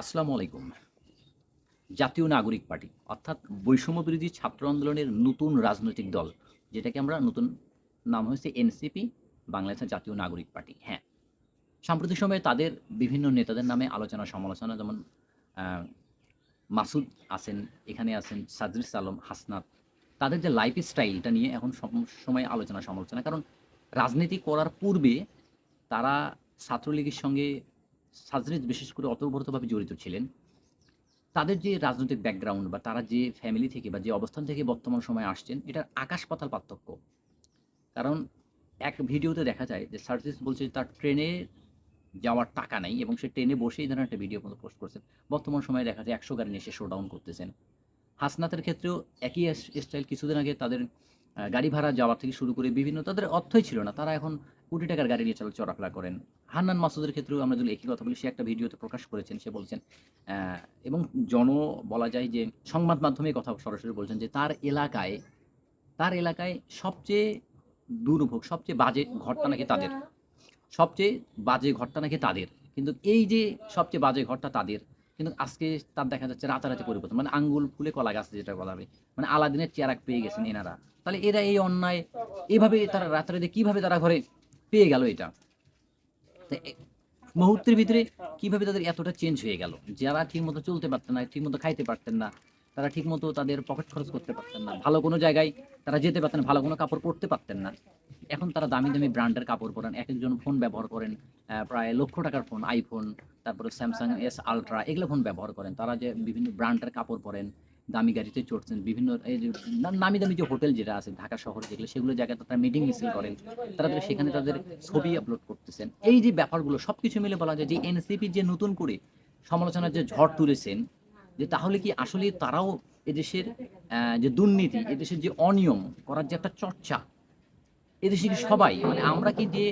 আসসালামু আলাইকুম। জাতীয় নাগরিক পার্টি, অর্থাৎ বৈষম্য বিরোধী ছাত্র আন্দোলনের নতুন রাজনৈতিক দল, যেটাকে আমরা নতুন নাম হয়েছে এনসিপি বাংলাদেশের জাতীয় নাগরিক পার্টি। হ্যাঁ সাম্প্রতিক সময়ে তাদের বিভিন্ন নেতাদের নামে আলোচনা সমালোচনা যেমন মাসুদ আছেন, এখানে আছেন সাজরিস আলম, হাসনাত, তাদের যে লাইফ স্টাইলটা নিয়ে এখন সব সময় আলোচনা সমালোচনা, কারণ রাজনীতি করার পূর্বে তারা ছাত্রলীগের সঙ্গে সাজরিজ বিশেষ করে অতর্বরতভাবে জড়িত ছিলেন। তাদের যে রাজনৈতিক ব্যাকগ্রাউন্ড বা তারা যে ফ্যামিলি থেকে বা যে অবস্থান থেকে বর্তমান সময়ে আসছেন এটা আকাশ পাতাল পার্থক্য। কারণ এক ভিডিওতে দেখা যায় যে সার্জিস বলছে তার ট্রেনে যাওয়ার টাকা নাই এবং সে ট্রেনে বসেই ধরেন একটা ভিডিও মতো পোস্ট করছেন। বর্তমান সময়ে দেখা যায় একশো গাড়ি নিয়ে সে শোডাউন করতেছেন। হাসনাতের ক্ষেত্রেও একই স্টাইল কিছুদিন আগে তাদের গাড়ি ভাড়া যাওয়া থেকে শুরু করে বিভিন্ন তাদের অর্থই ছিল না। তারা এখন কোটি টাকার গাড়ি নিয়ে চল চলাফেরা করেন। হান্নান মাসুদের ক্ষেত্রেও আমরা যদি একই কথা বলি, সে একটা ভিডিওতে প্রকাশ করেছেন, সে বলছেন এবং জন বলা যায় যে সংবাদ মাধ্যমে কথা সরাসরি বলছেন যে তার এলাকায় তার এলাকায় সবচেয়ে দুর্ভোগ, সবচেয়ে বাজে ঘরটা নাকি তাদের? সবচেয়ে বাজে ঘরটা নাকি তাদের? কিন্তু এই যে সবচেয়ে বাজে ঘরটা তাদের কিন্তু আজকে তার দেখা যাচ্ছে রাতারাতি পরিবর্তন। মানে আঙ্গুল ফুলে কলা গাছ যেটা বলা হবে মানে আলাদিনের চেয়ারাক পেয়ে গেছেন এনারা। তাহলে এরা এই অন্যায় এইভাবে তারা রাতারাতি কীভাবে তারা ঘরে পেয়ে গেল এটা? মুহূর্তের ভিতরে কীভাবে তাদের এতটা চেঞ্জ হয়ে গেল? যারা ঠিকমতো চলতে পারতেন না ঠিকমতো খাইতে পারতেন না তারা ঠিকমতো তাদের পকেট খরচ করতে পারতেন না ভালো কোনো জায়গায় তারা যেতে পারতেন ভালো কোনো কাপড় পরতে পারতেন না। এখন তারা দামি দামি ব্র্যান্ডের কাপড় পরেন এক একজন ফোন ব্যবহার করেন আহ, প্রায় লক্ষ টাকার ফোন আইফোন তারপরে স্যামসাং এস আলট্রা এগুলো ফোন ব্যবহার করেন। তারা যে বিভিন্ন ব্র্যান্ডের কাপড় পরেন, দামি গাড়িতে চড়ছেন, বিভিন্ন এই যে নামি দামি যে হোটেল যেটা আছে, ঢাকা শহরে যেগুলো, সেগুলো জায়গায় তারা মিটিং মিছিল করেন। তারা সেখানে তাদের ছবি আপলোড করতেছেন। এই যে ব্যাপারগুলো সব কিছু মিলে বলা যায় যে এনসিপি যে নতুন করে সমালোচনার যে ঝড় তুলেছেন, যে তাহলে কি আসলে তারাও এদেশের যে দুর্নীতি, এদেশের যে অনিয়ম করার যে একটা চর্চা, এদেশে কি সবাই মানে আমরা কি যে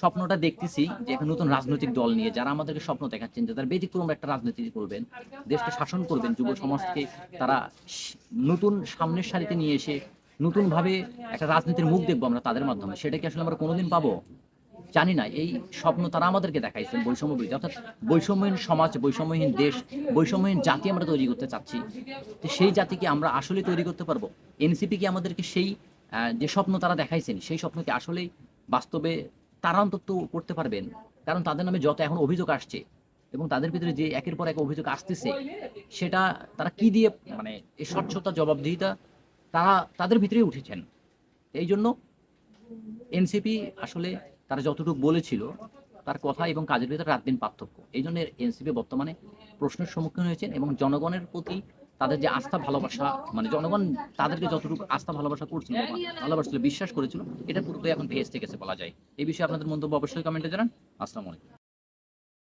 স্বপ্নটা দেখতেছি যে একটা নতুন রাজনৈতিক দল নিয়ে যারা আমাদেরকে স্বপ্ন দেখাচ্ছেন যে তারা ব্যতিক্রম একটা রাজনীতি করবেন, দেশকে শাসন করবেন, যুব সমাজকে তারা নতুন সামনের সারিতে নিয়ে এসে নতুনভাবে একটা রাজনীতির মুখ দেখব আমরা তাদের মাধ্যমে। সেটা কি আসলে আমরা কোনোদিন পাবো? জানি না। এই স্বপ্ন তারা আমাদেরকে দেখাইছেন বৈষম্য অর্থাৎ বৈষম্যহীন সমাজ, বৈষম্যহীন দেশ, বৈষম্যহীন জাতি আমরা তৈরি করতে চাচ্ছি। তো সেই জাতিকে আমরা আসলে তৈরি করতে পারব? এনসিপি কি আমাদেরকে সেই যে স্বপ্ন তারা দেখাইছেন, সেই স্বপ্নকে আসলেই বাস্তবে তারা অন্তত করতে পারবেন। কারণ তাদের নামে যত এখন অভিযোগ আসছে এবং তাদের ভিতরে যে একের পর এক অভিযোগ আসতেছে, সেটা তারা কি দিয়ে মানে এই স্বচ্ছতা, জবাবদিহিতা, তারা তাদের ভিতরেই উঠেছেন। এই জন্য এনসিপি আসলে তারা যতটুকু বলেছিল, তার কথা এবং কাজের ভিতরে রাত দিন পার্থক্য। এই জন্য এনসিপি বর্তমানে প্রশ্নের সম্মুখীন হয়েছেন এবং জনগণের প্রতি তাদের যে আস্থা, ভালোবাসা মানে জনগণ তাদেরকে যতটুকু আস্থা, ভালোবাসা করছিল ভালোবাসছিল বিশ্বাস করেছিল, এটা পুরোটাই এখন ভেস্তে গেছে বলা যায়। এই বিষয়ে আপনাদের মন্তব্য অবশ্যই কমেন্টে জানান। আসসালামু আলাইকুম।